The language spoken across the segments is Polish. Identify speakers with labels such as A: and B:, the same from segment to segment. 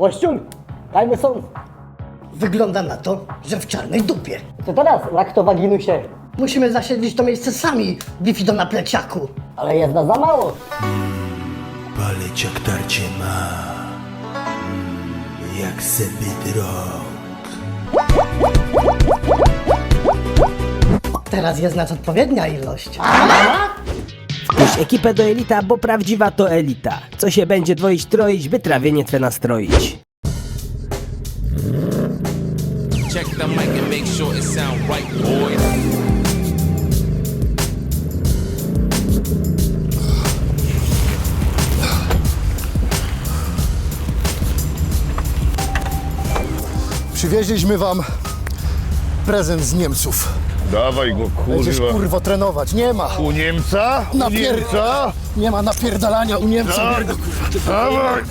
A: Łościun, dajmy są.
B: Wygląda na to, że w czarnej dupie.
A: Co teraz, laktowaginusie?
B: Musimy zasiedlić to miejsce sami, bifido na pleciaku.
A: Ale jest nas za mało.
C: Paleć jak tarcie ma mm, Jak sobie drog
B: Teraz jest nas odpowiednia ilość.
D: Ekipę do elita, bo prawdziwa to elita. Co się będzie dwoić, troić, by trawienie twe nastroić.
E: Check the mic and make sure it sound right, boys.
F: Przywieźliśmy wam prezent z Niemców.
G: Dawaj go,
F: Będziesz
G: kurwa.
F: kurwo trenować. Nie ma.
G: U Niemca? U
F: Napier...
G: Niemca?
F: Nie ma napierdalania u Niemca.
G: Tak. Dawaj.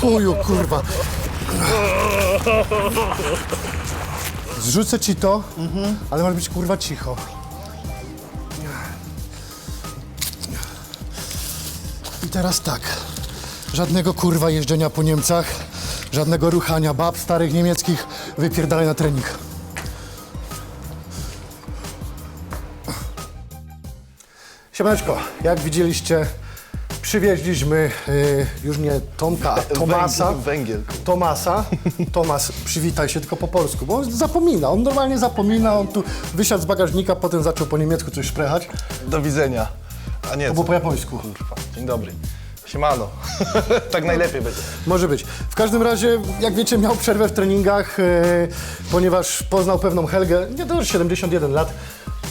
F: Chuju, kurwa. Zrzucę ci to, ale masz być kurwa cicho. I teraz tak. Żadnego kurwa jeżdżenia po Niemcach, żadnego ruchania bab starych niemieckich, wypierdalaj na trening. Siemaneczko, jak widzieliście, przywieźliśmy y, już nie Tomka, a Tomasa.
G: Węgiel.
F: Tomasa. Tomas, przywitaj się tylko po polsku, bo on zapomina, on normalnie zapomina, on tu wysiadł z bagażnika, potem zaczął po niemiecku coś szprechać.
H: Do widzenia. A nie,
F: To było po japońsku.
H: Kurwa, dzień dobry. Siemano. tak najlepiej będzie.
F: Może być. W każdym razie, jak wiecie, miał przerwę w treningach, e, ponieważ poznał pewną Helgę, nie to już 71 lat,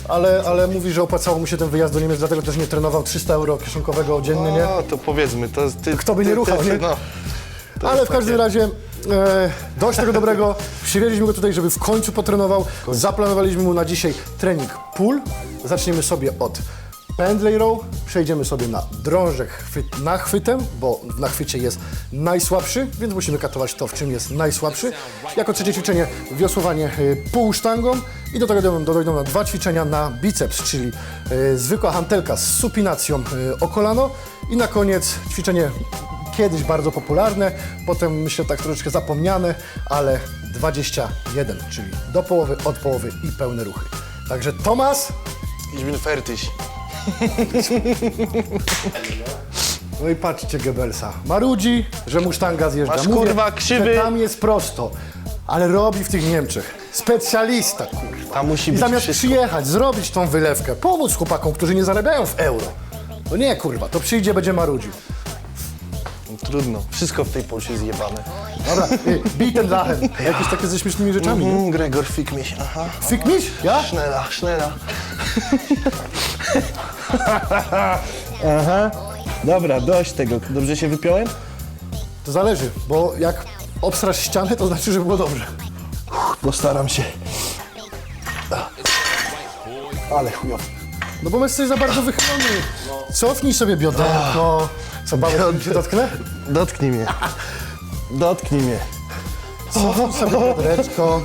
F: ale, ale mówi, że opłacało mu się ten wyjazd do Niemiec, dlatego też nie trenował 300 euro kieszonkowego dziennie, nie?
H: No, to powiedzmy, to jest ty,
F: Kto by nie
H: ty,
F: ruchał,
H: ty,
F: nie?
H: No, to
F: Ale
H: jest
F: w każdym
H: takie-
F: razie e, dość tego dobrego. Przywieźliśmy go tutaj, żeby w końcu potrenował. Zaplanowaliśmy mu na dzisiaj trening pull. Zaczniemy sobie od pendlay row, przejdziemy sobie na drążek chwyt nachwytem, bo w nachwycie jest najsłabszy, więc musimy katować to, w czym jest najsłabszy. Jako trzecie ćwiczenie wiosłowanie e, półsztangą i do tego dojdą, dojdą dwa ćwiczenia na biceps, czyli e, zwykła hantelka z supinacją e, o kolano i na koniec ćwiczenie kiedyś bardzo popularne, potem myślę tak troszeczkę zapomniane, ale 21, czyli do połowy, od połowy i pełne ruchy. Także Tomas,
H: Ich bin fertig.
F: No i patrzcie Goebbelsa, marudzi, że mu sztanga zjeżdża.
H: Masz, kurwa, krzywy.
F: że tam jest prosto, ale robi w tych Niemczech. Specjalista, kurwa.
H: Tam musi
F: I
H: być
F: zamiast
H: wszystko.
F: przyjechać, zrobić tą wylewkę, pomóc chłopakom, którzy nie zarabiają w euro, to nie, kurwa, to przyjdzie, będzie marudził.
H: Trudno. Wszystko w tej Polsce zjebane.
F: Dobra, y, bij ten Lachen. Jakieś takie ze śmiesznymi rzeczami. nie?
H: Mm, Gregor, mich. Aha.
F: Fik miś? Ja?
H: Schnella, schnella.
I: Dobra, dość tego. Dobrze się wypiąłem?
F: To zależy, bo jak obstrasz ścianę, to znaczy, że było dobrze.
H: Postaram się.
F: Ale chujowo. No bo jesteś za bardzo wychylony. Cofnij sobie bioderko. Co, bałeś że dotknę?
H: Dotknij mnie. Dotknij mnie.
F: Cofnij sobie biodereczko.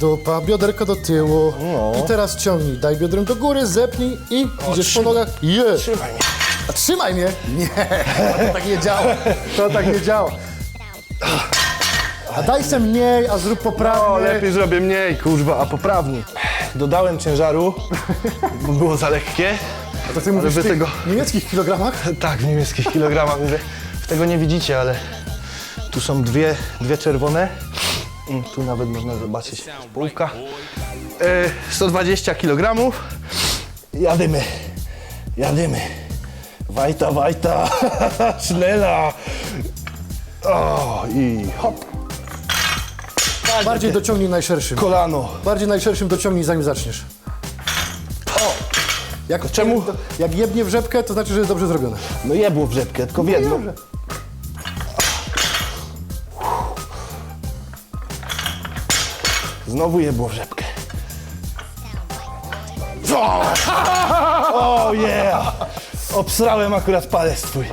F: Dupa, bioderko do tyłu. I teraz ciągnij. Daj biodrem do góry, zepnij i idziesz po nogach. Je.
H: Trzymaj mnie.
F: A trzymaj mnie. Nie, to tak nie działa. To tak nie działa. A daj se mniej, a zrób poprawnie.
H: O, lepiej zrobię mniej, kurwa, a poprawnie. Dodałem ciężaru, bo było za lekkie.
F: A to ty mówisz w
H: tego-
F: niemieckich kilogramach?
H: Tak, w niemieckich kilogramach mówię. W tego nie widzicie, ale tu są dwie, dwie czerwone. Mm, Tu nawet można zobaczyć połówka. E, 120 kg. Jadymy. Jadymy. Wajta, wajta. Schnella. O, i hop.
F: Bardziej dociągnij najszerszym.
H: Kolano.
F: Bardziej najszerszym dociągnij, zanim zaczniesz. O! Jak,
H: Czemu?
F: Jak jebnie w rzepkę, to znaczy, że jest dobrze zrobione.
H: No jebło w rzepkę, tylko w jedno. Znowu jebło w rzepkę. O oh yeah! Obsrałem akurat palec twój.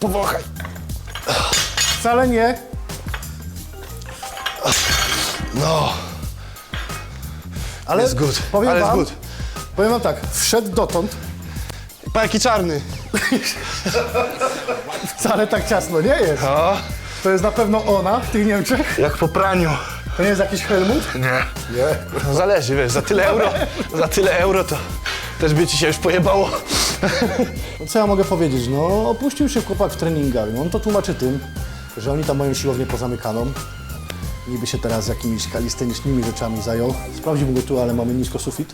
H: Powąchaj.
F: Wcale nie.
H: No,
F: Ale
H: jest good.
F: powiem
H: Ale jest
F: wam,
H: good.
F: powiem wam tak, wszedł dotąd,
H: Pa jaki czarny.
F: wcale tak ciasno nie jest.
H: O,
F: To jest na pewno ona w tych Niemczech.
H: Jak po praniu.
F: To nie jest jakiś Helmut?
H: Nie.
F: Nie.
H: No zależy, wiesz, za tyle euro, za tyle euro to też by ci się już pojebało.
F: No co ja mogę powiedzieć? No, opuścił się chłopak w treningach. No, on to tłumaczy tym, że oni tam mają siłownię pozamykaną. Niby się teraz jakimiś kalistenicznymi rzeczami zajął. Sprawdziłbym go tu, ale mamy nisko sufit.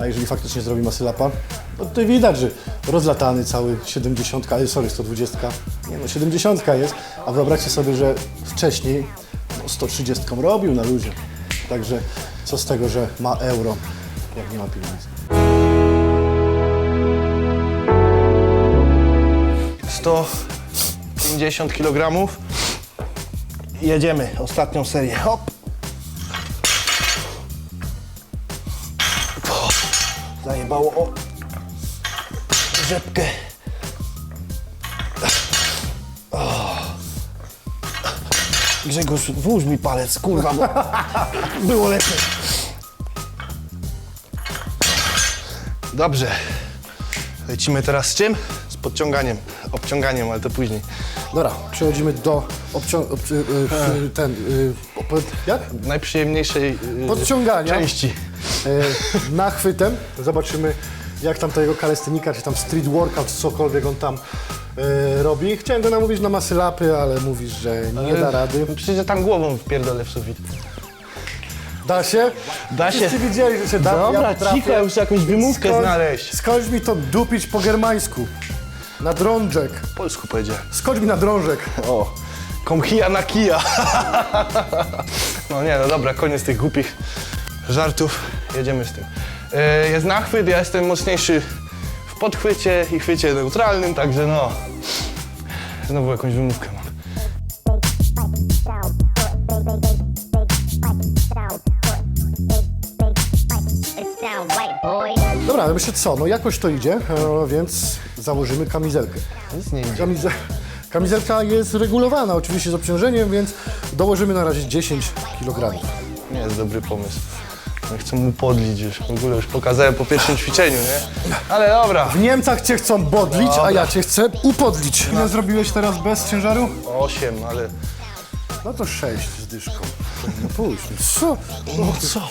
F: A jeżeli faktycznie zrobi masylapa, no to widać, że rozlatany cały 70, ale sorry, 120. Nie no, 70 jest, a wyobraźcie sobie, że wcześniej 130 robił na luzie. Także co z tego, że ma euro, jak nie ma pieniędzy.
H: 150 kg. Jedziemy, ostatnią serię. Hop. Zajebało o rzepkę. Grzegorz, włóż mi palec, kurwa, bo było lepiej. Dobrze. Lecimy teraz z czym? Z podciąganiem, obciąganiem, ale to później.
F: Dobra, przechodzimy do obcią- ob- y, y, ten, y, jak?
H: Najprzyjemniejszej y,
F: Podciągania.
H: części.
F: Y, nachwytem. Zobaczymy, jak tam tego kalestynika, czy tam street workout, cokolwiek on tam y, robi. Chciałem go namówić na masylapy, ale mówisz, że nie da rady.
H: Przecież ja tam głową wpierdolę w sufit.
F: Da się?
H: Da się.
F: Wszyscy widzieli, że się da.
H: Dobra,
F: ja potrafię.
H: cicho, już jakąś wymówkę
F: Skończ-
H: znaleźć.
F: Skończ mi to dupić po germańsku. Na drążek.
H: Po polsku powiedziałem.
F: Skocz mi na drążek.
H: O, komchija na kija. No nie, no dobra, koniec tych głupich żartów. Jedziemy z tym. E, Jest nachwyt, ja jestem mocniejszy w podchwycie i chwycie neutralnym, także no... Znowu jakąś wymówkę mam.
F: Dobra, ale myślę co, no jakoś to idzie, e, więc założymy kamizelkę.
H: Nic nie idzie.
F: Kamize... Kamizelka jest regulowana oczywiście z obciążeniem, więc dołożymy na razie 10 kg.
H: Nie jest dobry pomysł. Chcę mu podlić już. W ogóle już pokazałem po pierwszym ćwiczeniu, nie? Ale dobra.
F: W Niemcach cię chcą bodlić, a ja cię chcę upodlić. Ile zrobiłeś teraz bez ciężaru?
H: Osiem, ale...
F: No to 6 z dyszką. No pójdź, no co?
H: No co?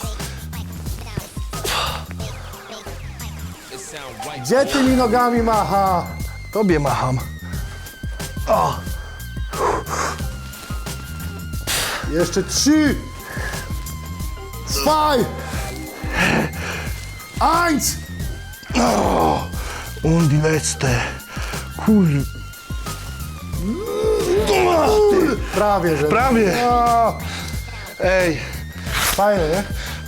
F: Gdzie ty mi nogami macha?
H: Tobie macham.
F: Jeszcze 3 2 1
H: Und die letzte. Kur...
F: Prawie, że.
H: Prawie.
F: O,
H: Ej,
F: fajne, nie?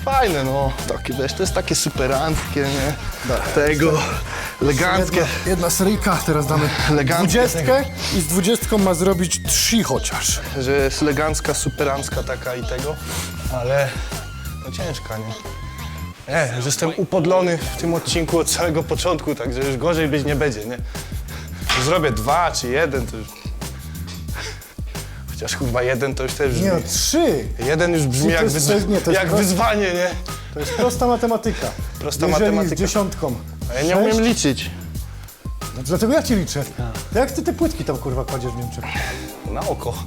H: fajne no. Takie, wiesz, to jest takie superanckie, nie? Tego, eleganckie.
F: Jedna, jedna seryjka, teraz damy
H: Eleganckie
F: dwudziestkę i z dwudziestką ma zrobić trzy chociaż.
H: Że jest elegancka, superancka taka i tego, ale no ciężka, nie? Nie, że jestem upodlony w tym odcinku od samego początku, także już gorzej być nie będzie, nie? Zrobię dwa czy jeden, to już... Chociaż chyba jeden to już też brzmi...
F: Nie no, trzy.
H: Jeden już brzmi jak,
F: jest-
H: wyzwa-
F: to jest- nie, to jest
H: jak
F: proste.
H: wyzwanie, nie?
F: To jest prosta matematyka.
H: Prosta
F: Jeżeli
H: matematyka.
F: z dziesiątką.
H: A ja nie
F: sześć,
H: umiem liczyć.
F: No dlatego ja ci liczę. To jak ty te płytki tam kurwa kładziesz w Niemczech?
H: Na oko.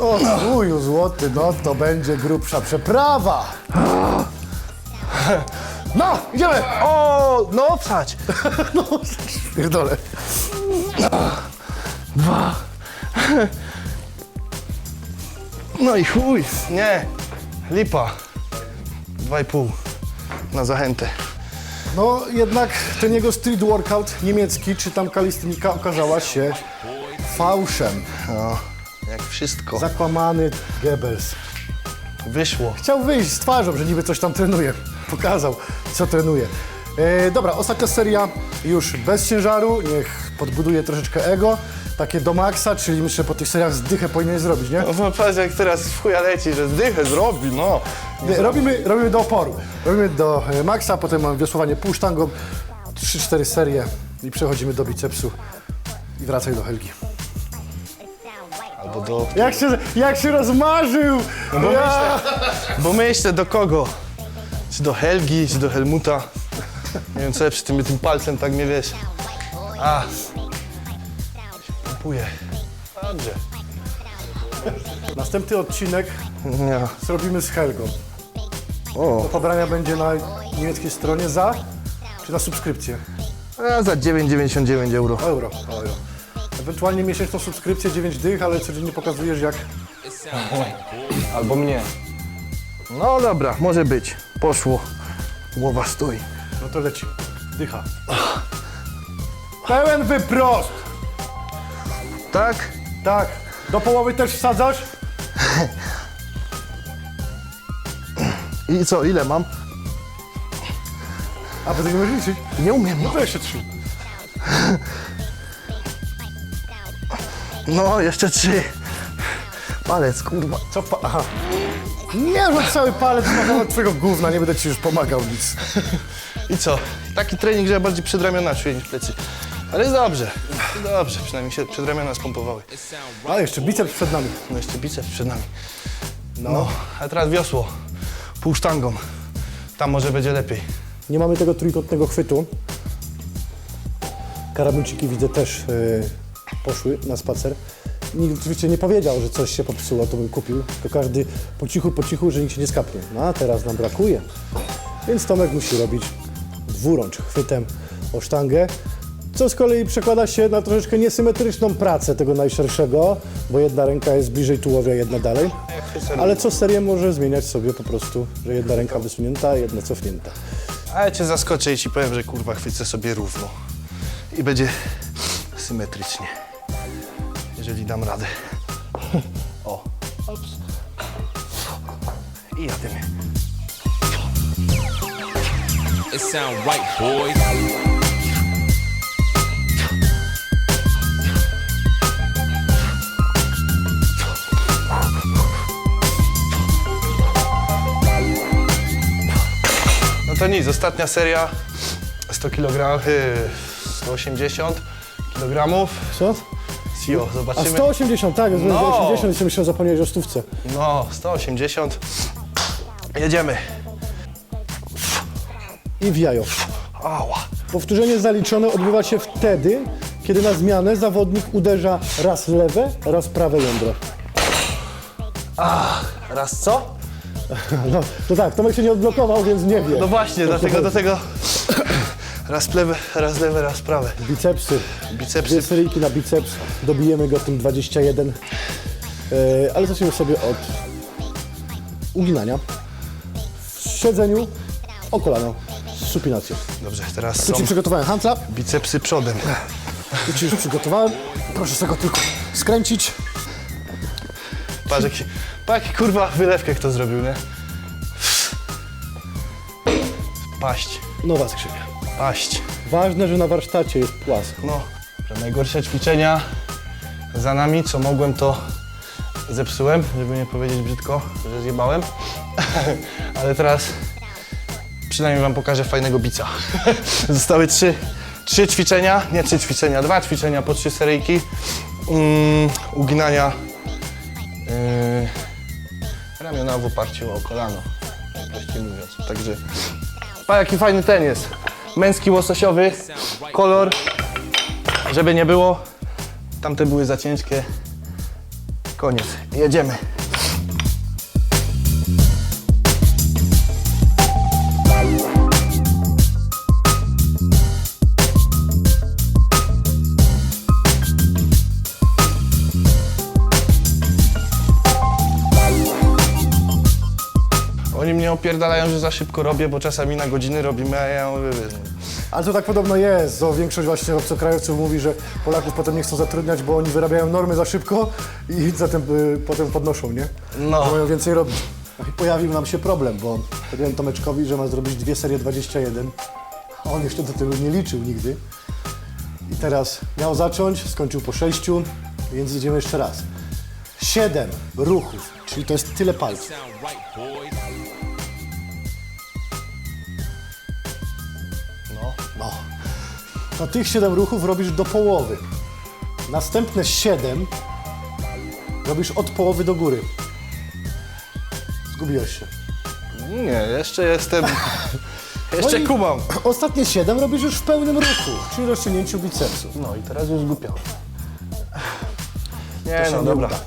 F: O chuju złoty, no to będzie grubsza przeprawa. No, idziemy!
H: O, no wsadź.
F: No, pierdolę.
H: No i chuj. Nie, lipa. Dwa i pół na zachętę.
F: No jednak ten jego street workout niemiecki, czy tam kalistynika okazała się fałszem.
H: No, jak wszystko.
F: Zakłamany Goebbels.
H: Wyszło.
F: Chciał wyjść z twarzą, że niby coś tam trenuje. Pokazał, co trenuje. E, dobra, ostatnia seria już bez ciężaru. Niech podbuduje troszeczkę ego. Takie do maksa, czyli myślę, że po tych seriach zdychę powinien zrobić, nie?
H: No patrz jak teraz w chuja leci, że zdychę zrobi, no.
F: Nie, robimy, robimy do oporu. Robimy do e, maksa, potem mamy wiosłowanie półsztangą, 3-4 serie i przechodzimy do bicepsu i wracaj do Helgi.
H: Albo do...
F: Jak się, jak się rozmarzył! ja...
H: Bo myślę do kogo? Czy do Helgi, czy do Helmuta? Nie wiem co ja przy tym, tym palcem tak mnie wiesz. A, Kapuje. Dobrze.
F: Następny odcinek
H: Nie.
F: zrobimy z Helgą.
H: O,
F: Do pobrania będzie na niemieckiej stronie za czy na subskrypcję?
H: a za 9,99 euro.
F: Euro. euro. Ewentualnie miesięczną subskrypcję 9 dych, ale codziennie pokazujesz jak
H: Albo mnie. No dobra, może być. Poszło. Głowa stoi.
F: No to leci. Dycha. Pełen wyprost!
H: Tak?
F: Tak. Do połowy też wsadzasz?
H: I co, ile mam?
F: A wy tego nie umiesz liczyć?
H: Nie umiem.
F: No to jeszcze trzy.
H: No, jeszcze trzy. Palec, kurwa.
F: Co pa... Aha. Nie rzuć cały palec na twojego gówna, nie będę ci już pomagał nic.
H: I co? Taki trening, że ja bardziej przedramiona czuję niż plecy. Ale jest dobrze. Dobrze, przynajmniej się przedramiona spompowały.
F: A jeszcze biceps przed nami.
H: No jeszcze biceps przed nami. No, a teraz wiosło. Pół sztangą. Tam może będzie lepiej.
F: Nie mamy tego trójkątnego chwytu. Karabinczyki widzę też e, poszły na spacer. Nikt oczywiście nie powiedział, że coś się popsuło, to bym kupił. To każdy po cichu, po cichu, że nikt się nie skapnie. No a teraz nam brakuje. Więc Tomek musi robić dwurącz chwytem o sztangę, co z kolei przekłada się na troszeczkę niesymetryczną pracę tego najszerszego, bo jedna ręka jest bliżej tułowia, jedna dalej. Ale co serię może zmieniać sobie po prostu, że jedna ręka wysunięta, jedna cofnięta.
H: A ja cię zaskoczę i ci powiem, że kurwa chwycę sobie równo. I będzie symetrycznie. Jeżeli dam radę. O. Ops. I jadymy.
E: It sound right, boys.
H: No to nic, ostatnia seria 100 kg, 180 kg.
F: Co?
H: Jo,
F: A
H: zobaczymy.
F: 180, tak, jest
H: No.
F: 80 i sobie myślałem, zapomniałeś o stówce.
H: No, 180. Jedziemy.
F: I w jajo.
H: Ała.
F: Powtórzenie zaliczone odbywa się wtedy, kiedy na zmianę zawodnik uderza raz lewe, raz prawe jądro.
H: Raz co?
F: No, to tak, Tomek się nie odblokował, więc nie wie.
H: No właśnie,
F: co
H: dlatego do tego raz lewe, raz lewe, raz prawe.
F: Bicepsy.
H: Bicepsy.
F: Dwie seryjki na biceps, dobijemy go tym 21. E, ale zaczniemy sobie od uginania. W siedzeniu o kolano, z supinacją.
H: Dobrze, teraz
F: Tu
H: są
F: Ci przygotowałem handla,
H: bicepsy przodem.
F: tu Ci już przygotowałem. Proszę sobie go tylko skręcić.
H: Patrz jaki, patrz jaki kurwa wylewkę kto zrobił, nie? Paść,
F: Nowa skrzynia.
H: Paść.
F: Ważne, że na warsztacie jest płasko.
H: No, że najgorsze ćwiczenia za nami, co mogłem to zepsułem, żeby nie powiedzieć brzydko, że zjebałem. Ale teraz przynajmniej wam pokażę fajnego bica. Zostały trzy, trzy ćwiczenia, nie trzy ćwiczenia, dwa ćwiczenia po trzy seryjki. Mm, uginania yy, ramiona w oparciu o kolano, prościej mówiąc. Także, pa jaki fajny ten jest. Męski łososiowy, kolor, żeby nie było. Tamte były za ciężkie. Koniec, jedziemy. Mnie opierdalają, że za szybko robię, bo czasami na godziny robimy, a ja mówię, wiesz, no,
F: Ale to tak podobno jest, bo większość właśnie obcokrajowców mówi, że Polaków potem nie chcą zatrudniać, bo oni wyrabiają normy za szybko i zatem y, potem podnoszą, nie?
H: No.
F: Że mają więcej robić. I pojawił nam się problem, bo powiedziałem Tomeczkowi, że ma zrobić dwie serie 21, a on jeszcze do tego nie liczył nigdy. I teraz miał zacząć, skończył po sześciu, więc idziemy jeszcze raz. Siedem ruchów, czyli to jest tyle palców. To tych 7 ruchów robisz do połowy. Następne 7 robisz od połowy do góry. Zgubiłeś się.
H: Nie, jeszcze jestem. Jeszcze
F: No i-
H: kumam.
F: Ostatnie 7 robisz już w pełnym ruchu, czyli rozciągnięciu bicepsów.
H: No i teraz już zgupiałem. Nie
F: się
H: no,
F: nie
H: dobra.
F: uda.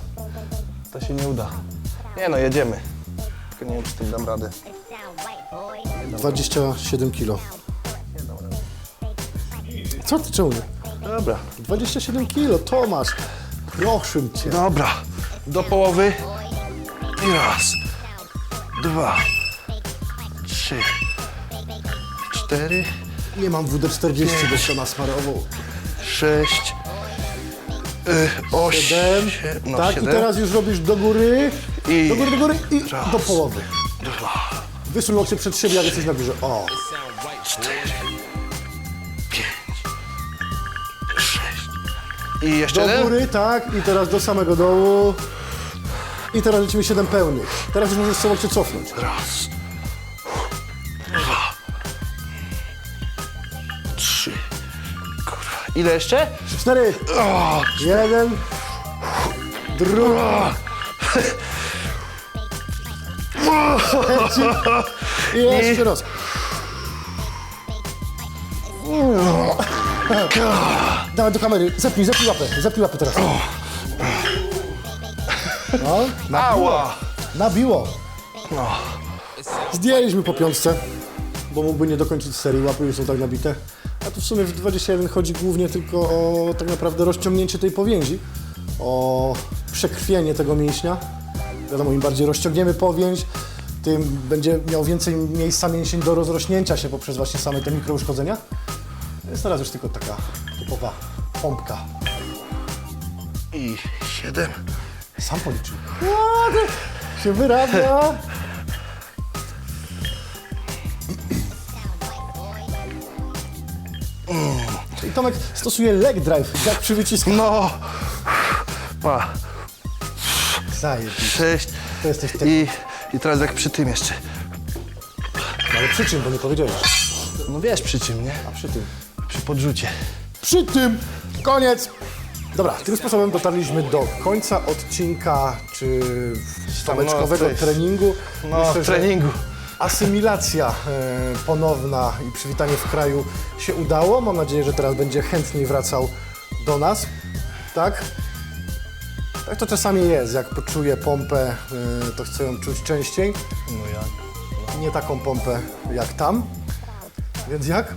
H: To się nie uda. Nie no, jedziemy. Tylko nie wiem, czy z tym dam radę.
F: 27 kilo. Co ty, czemu nie?
H: Dobra.
F: 27 kilo, Tomasz. Proszę cię.
H: Dobra. Do połowy. I raz. Dwa. Trzy. Cztery.
F: Nie mam WD-40, bo się nasmarował.
H: Sześć. Y, osiem.
F: Siedem.
H: No,
F: tak,
H: siedem.
F: i teraz już robisz do góry.
H: I-
F: Do góry, do góry i
H: Raz.
F: do połowy.
H: Dwa.
F: Wysuń lokcie przed siebie, jak jesteś na górze. O.
H: Cztery. I jeszcze
F: Do
H: jeden.
F: góry, tak, i teraz do samego dołu. I teraz lecimy 7 pełnych. Teraz już możesz sobie lokcie cofnąć.
H: Raz. Dwa. Trzy. Kurwa. Ile jeszcze?
F: Cztery. Jeden. Drugi. Trzeci. I jeszcze raz. Dawaj do kamery. Zepnij, zepnij łapę. Zepnij łapę teraz. No, nabiło.
H: Ała.
F: Nabiło. Zdjęliśmy po piątce, bo mógłby nie dokończyć serii, łapy już są tak nabite. A tu w sumie w 21 chodzi głównie tylko o tak naprawdę rozciągnięcie tej powięzi, o przekrwienie tego mięśnia. Wiadomo, im bardziej rozciągniemy powięź, tym będzie miał więcej miejsca mięsień do rozrośnięcia się poprzez właśnie same te mikrouszkodzenia. Jest teraz już tylko taka typowa pompka.
H: I siedem.
F: Sam policzył. To się wyrabia. I Tomek stosuje leg drive, jak przy wycisku.
H: No. Pa.
F: Zajebiście.
H: Sześć.
F: To jesteś ty.
H: I, I teraz jak przy tym jeszcze.
F: Ale przy czym, bo nie powiedziałeś.
H: No wiesz przy czym, nie?
F: A przy tym.
H: Przy podrzucie.
F: Przy tym koniec. Dobra, tym sposobem dotarliśmy do końca odcinka czy stomeczkowego
H: no,
F: treningu.
H: No,
F: Myślę,
H: treningu.
F: asymilacja e, ponowna i przywitanie w kraju się udało. Mam nadzieję, że teraz będzie chętniej wracał do nas. Tak? Tak to czasami jest. Jak poczuję pompę, e, to chcę ją czuć częściej.
H: No jak?
F: Nie taką pompę jak tam. Więc jak?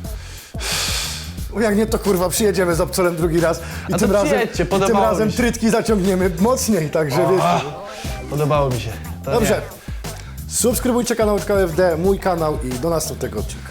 F: O, Jak nie, to kurwa przyjedziemy z obcolem drugi raz i tym razem,
H: przyjedźcie,
F: i tym
H: podobało
F: razem
H: mi się.
F: trytki zaciągniemy mocniej, także wiesz.
H: Podobało mi się. To
F: Dobrze. Subskrybujcie kanał KFD, mój kanał i do następnego odcinka.